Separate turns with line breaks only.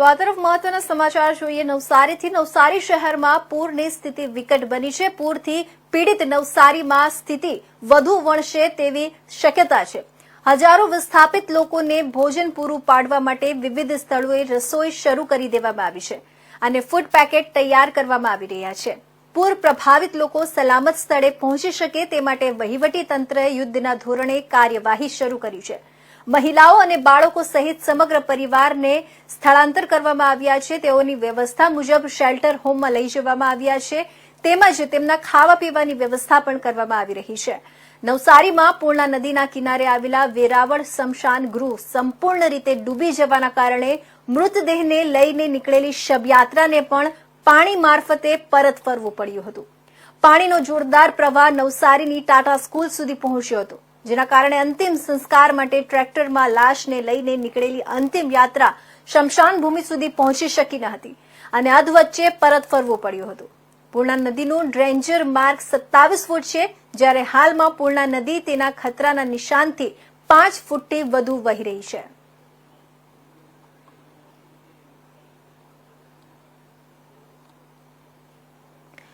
તો આ તરફ મહત્વના સમાચાર જોઈએ. નવસારીથી નવસારી શહેરમાં પૂરની સ્થિતિ વિકટ બની છે. પૂરથી પીડિત નવસારીમાં સ્થિતિ વધુ વણશે તેવી શક્યતા છે. હજારો વિસ્થાપિત લોકોને ભોજન પૂરું પાડવા માટે વિવિધ સ્થળોએ રસોઈ શરૂ કરી દેવામાં આવી છે અને ફૂડ પેકેટ તૈયાર કરવામાં આવી રહ્યા છે. પૂર પ્રભાવિત લોકો સલામત સ્થળે પહોંચી શકે તે માટે વહીવટી તંત્રએ યુદ્ધના ધોરણે કાર્યવાહી શરૂ કરી છે. મહિલાઓ અને બાળકો સહિત સમગ્ર પરિવારને સ્થળાંતર કરવામાં આવ્યા છે. તેઓની વ્યવસ્થા મુજબ શેલ્ટર હોમમાં લઈ જવામાં આવ્યા છે. તેમજ તેમના ખાવા પીવાની વ્યવસ્થા પણ કરવામાં આવી રહી છે. નવસારીમાં પૂર્ણા નદીના કિનારે આવેલા વેરાવળ શમશાન ગૃહ સંપૂર્ણ રીતે ડૂબી જવાના કારણે મૃતદેહને લઈને નીકળેલી શબયાત્રાને પણ પાણી મારફતે પરત ફરવું પડ્યું હતું. પાણીનો જોરદાર પ્રવાહ નવસારીની ટાટા સ્કૂલ સુધી પહોંચ્યો હતો. જેના કારણે અંતિમ સંસ્કાર માટે ટ્રેક્ટરમાં લાશને લઈને નીકળેલી અંતિમ યાત્રા શમશાન ભૂમિ સુધી પહોંચી શકી ન હતી અને અધવચ્ચે પરત ફરવું પડ્યું હતું. પૂર્ણા નદીનું ડ્રેન્જર માર્ગ સત્તાવીસ ફૂટ છે, જ્યારે હાલમાં પૂર્ણા નદી તેના ખતરાના નિશાનથી પાંચ ફૂટથી વધુ વહી રહી છે.